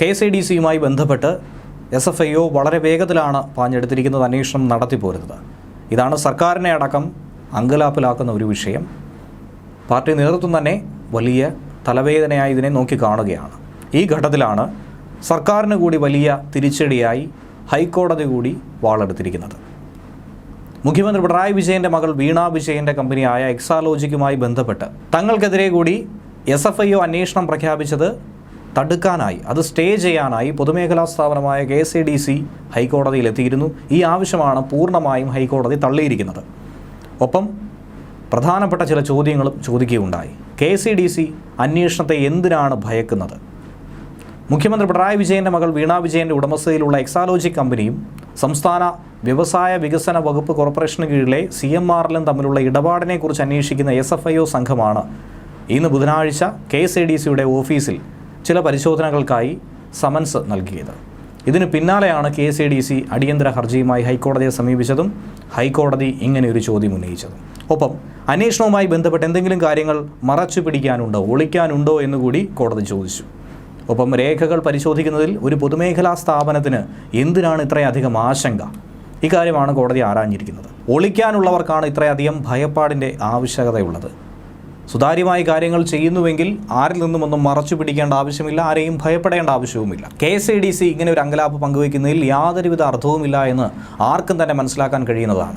K S I D സിയുമായി ബന്ധപ്പെട്ട് S F I O വളരെ വേഗത്തിലാണ് പാഞ്ഞെടുത്തിരിക്കുന്നത് അന്വേഷണം നടത്തിപ്പോരുന്നത് ഇതാണ് സർക്കാരിനെ അടക്കം അങ്കലാപ്പിലാക്കുന്ന ഒരു വിഷയം. പാർട്ടി നേതൃത്വം തന്നെ വലിയ തലവേദനയായി ഇതിനെ നോക്കി കാണുകയാണ്. ഈ ഘട്ടത്തിലാണ് സർക്കാരിന് കൂടി വലിയ തിരിച്ചടിയായി ഹൈക്കോടതി കൂടി വാളെടുത്തിരിക്കുന്നത്. മുഖ്യമന്ത്രി പിണറായി വിജയന്റെ മകൾ വീണ വിജയന്റെ കമ്പനിയായ എക്സാലോജിക്കുമായി ബന്ധപ്പെട്ട് തങ്ങൾക്കെതിരെ കൂടി എസ് എഫ് ഐ ഒ അന്വേഷണം പ്രഖ്യാപിച്ചത് തടുക്കാനായി അത് സ്റ്റേ ചെയ്യാനായി പൊതുമേഖലാ സ്ഥാപനമായ കെ എസ് ഡി സി ഹൈക്കോടതിയിൽ എത്തിയിരുന്നു ഈ ആവശ്യമാണ് പൂർണമായും ഹൈക്കോടതി തള്ളിയിരിക്കുന്നത്. ഒപ്പം പ്രധാനപ്പെട്ട ചില ചോദ്യങ്ങളും ചോദിക്കുകയുണ്ടായി. കെ സി ഡി സി അന്വേഷണത്തെ എന്തിനാണ് ഭയക്കുന്നത്? മുഖ്യമന്ത്രി പിണറായി വിജയന്റെ മകൾ വീണ വിജയന്റെ ഉടമസ്ഥതയിലുള്ള എക്സാലോജി കമ്പനിയും സംസ്ഥാന വ്യവസായ വികസന വകുപ്പ് കോർപ്പറേഷന് കീഴിലെ സി എം ആറിലും തമ്മിലുള്ള ഇടപാടിനെക്കുറിച്ച് അന്വേഷിക്കുന്ന എസ് എഫ് ഐ ഒ സംഘമാണ് ഇന്ന് ബുധനാഴ്ച കെ എസ് എ ഡി സിയുടെ ഓഫീസിൽ ചില പരിശോധനകൾക്കായി സമൻസ് നൽകിയത്. ഇതിന് പിന്നാലെയാണ് K S A D C അടിയന്തര ഹർജിയുമായി ഹൈക്കോടതിയെ സമീപിച്ചതും ഹൈക്കോടതി ഇങ്ങനെ ഒരു ചോദ്യം ഉന്നയിച്ചതും. ഒപ്പം അന്വേഷണവുമായി ബന്ധപ്പെട്ട് എന്തെങ്കിലും കാര്യങ്ങൾ മറച്ചു പിടിക്കാനുണ്ടോ ഒളിക്കാനുണ്ടോ എന്നുകൂടി കോടതി ചോദിച്ചു. ഒപ്പം രേഖകൾ പരിശോധിക്കുന്നതിൽ ഒരു പൊതുമേഖലാ സ്ഥാപനത്തിന് എന്തിനാണ് ഇത്രയധികം ആശങ്ക? ഇക്കാര്യമാണ് കോടതി ആരാഞ്ഞിരിക്കുന്നത്. ഒളിക്കാനുള്ളവർക്കാണ് ഇത്രയധികം ഭയപ്പാടിന്റെ ആവശ്യകതയുള്ളത്. സുതാര്യമായി കാര്യങ്ങൾ ചെയ്യുന്നുവെങ്കിൽ ആരിൽ നിന്നും ഒന്നും മറച്ചു പിടിക്കേണ്ട ആവശ്യമില്ല ആരെയും ഭയപ്പെടേണ്ട ആവശ്യവുമില്ല. K S I D C ഇങ്ങനെ ഒരു അങ്കലാപ്പ് പങ്കുവയ്ക്കുന്നതിൽ യാതൊരുവിധ അർത്ഥവുമില്ല എന്ന് ആർക്കും തന്നെ മനസ്സിലാക്കാൻ കഴിയുന്നതാണ്.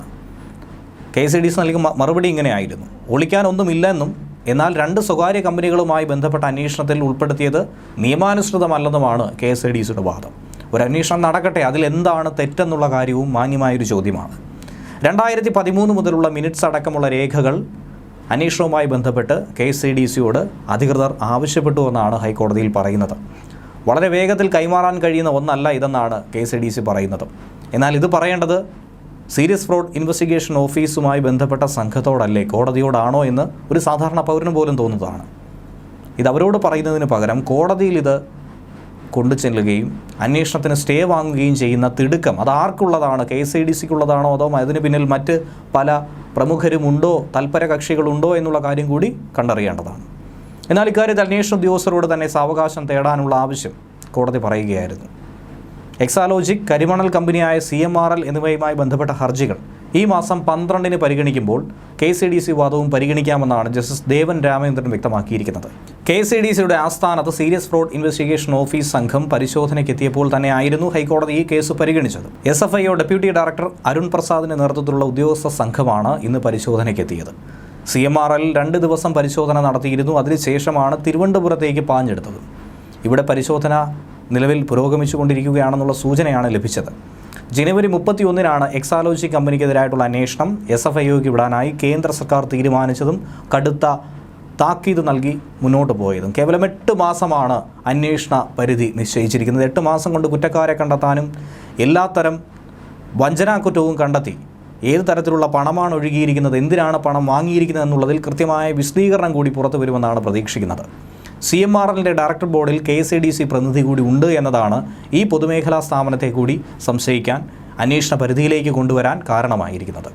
K S I D C നൽകിയ മ- മറുപടി ഇങ്ങനെയായിരുന്നു ഒളിക്കാനൊന്നുമില്ലെന്നും എന്നാൽ രണ്ട് സ്വകാര്യ കമ്പനികളുമായി ബന്ധപ്പെട്ട അന്വേഷണത്തിൽ ഉൾപ്പെടുത്തിയത് നിയമാനുസൃതമല്ലെന്നുമാണ് കെ എസ് ഐ ഡി സിയുടെ വാദം. ഒരു അന്വേഷണം നടക്കട്ടെ അതിൽ എന്താണ് തെറ്റെന്നുള്ള കാര്യവും മാന്യമായൊരു ചോദ്യമാണ്. രണ്ടായിരത്തി പതിമൂന്ന് മുതലുള്ള മിനിറ്റ്സ് അടക്കമുള്ള രേഖകൾ അന്വേഷണവുമായി ബന്ധപ്പെട്ട് കെ ഐ ഡി സിയോട് അധികൃതർ ആവശ്യപ്പെട്ടു എന്നാണ് ഹൈക്കോടതിയിൽ പറയുന്നത്. വളരെ വേഗത്തിൽ കൈമാറാൻ കഴിയുന്ന ഒന്നല്ല ഇതെന്നാണ് കെ ഐ ഡി സി പറയുന്നത്. എന്നാൽ ഇത് പറയേണ്ടത് സീരിയസ് ഫ്രോഡ് ഇൻവെസ്റ്റിഗേഷൻ ഓഫീസുമായി ബന്ധപ്പെട്ട സംഘത്തോടല്ലേ കോടതിയോടാണോ എന്ന് ഒരു സാധാരണ പൗരന് പോലും തോന്നുന്നതാണ്. ഇത് അവരോട് പറയുന്നതിന് പകരം കോടതിയിൽ ഇത് കൊണ്ടു ചെല്ലുകയും അന്വേഷണത്തിന് സ്റ്റേ വാങ്ങുകയും ചെയ്യുന്ന തിടുക്കം അത് ആർക്കുള്ളതാണ്? കെ എസ് ഐ ഡി സിക്കുള്ളതാണോ അതോ അതിന് പിന്നിൽ മറ്റ് പല പ്രമുഖരുമുണ്ടോ തൽപര കക്ഷികളുണ്ടോ എന്നുള്ള കാര്യം കൂടി കണ്ടറിയേണ്ടതാണ്. എന്നാൽ ഇക്കാര്യത്തിൽ അന്വേഷണ ഉദ്യോഗസ്ഥരോട് തന്നെ സാവകാശം തേടാനുള്ള ആവശ്യം കോടതി പറയുകയായിരുന്നു. എക്സാലോജിക് കരിമണൽ കമ്പനിയായ സി എം ആർ എൽ എന്നിവയുമായി ബന്ധപ്പെട്ട ഹർജികൾ ഈ മാസം പന്ത്രണ്ടിന് പരിഗണിക്കുമ്പോൾ കെ സി ഡി സി വാദവും പരിഗണിക്കാമെന്നാണ് ജസ്റ്റിസ് ദേവൻ രാമചന്ദ്രൻ വ്യക്തമാക്കിയിരിക്കുന്നത്. കെ സി ഡി സിയുടെ ആസ്ഥാനത്ത് സീരിയസ് ഫ്രോഡ് ഇൻവെസ്റ്റിഗേഷൻ ഓഫീസ് സംഘം പരിശോധനയ്ക്കെത്തിയപ്പോൾ തന്നെ ആയിരുന്നു ഹൈക്കോടതി ഈ കേസ് പരിഗണിച്ചത്. S F IO deputy director Arun പ്രസാദിന്റെ നേതൃത്വത്തിലുള്ള ഉദ്യോഗസ്ഥ സംഘമാണ് ഇന്ന് പരിശോധനയ്ക്കെത്തിയത്. സി എം ആർ എൽ രണ്ട് ദിവസം പരിശോധന നടത്തിയിരുന്നു. അതിനുശേഷമാണ് തിരുവനന്തപുരത്തേക്ക് പാഞ്ഞെടുത്തത്. ഇവിടെ പരിശോധന നിലവിൽ പുരോഗമിച്ചുകൊണ്ടിരിക്കുകയാണെന്നുള്ള സൂചനയാണ് ലഭിച്ചത്. ജനുവരി മുപ്പത്തിയൊന്നിനാണ് എക്സാലോജി കമ്പനിക്കെതിരായിട്ടുള്ള അന്വേഷണം എസ് എഫ് ഐഒക്ക് വിടാനായി കേന്ദ്ര സർക്കാർ തീരുമാനിച്ചതും കടുത്ത താക്കീത് നൽകി മുന്നോട്ട് പോയതും. കേവലം എട്ട് മാസമാണ് അന്വേഷണ പരിധി നിശ്ചയിച്ചിരിക്കുന്നത്. എട്ട് മാസം കൊണ്ട് കുറ്റക്കാരെ കണ്ടെത്താനും എല്ലാത്തരം വഞ്ചനാക്കുറ്റവും കണ്ടെത്തി. ഏത് തരത്തിലുള്ള പണമാണ് ഒഴുകിയിരിക്കുന്നത് എന്തിനാണ് പണം വാങ്ങിയിരിക്കുന്നത് എന്നുള്ളതിൽ കൃത്യമായ വിശദീകരണം കൂടി പുറത്തു വരുമെന്നാണ് പ്രതീക്ഷിക്കുന്നത്. സി എം ആർ എല്ലിന്റെ ഡയറക്ടർ ബോർഡിൽ K S I D C പ്രതിനിധി കൂടി ഉണ്ട് എന്നതാണ് ഈ പൊതുമേഖലാ സ്ഥാപനത്തെ കൂടി സംശയിക്കാൻ അന്വേഷണ പരിധിയിലേക്ക് കൊണ്ടുവരാൻ കാരണമായിരിക്കുന്നത്.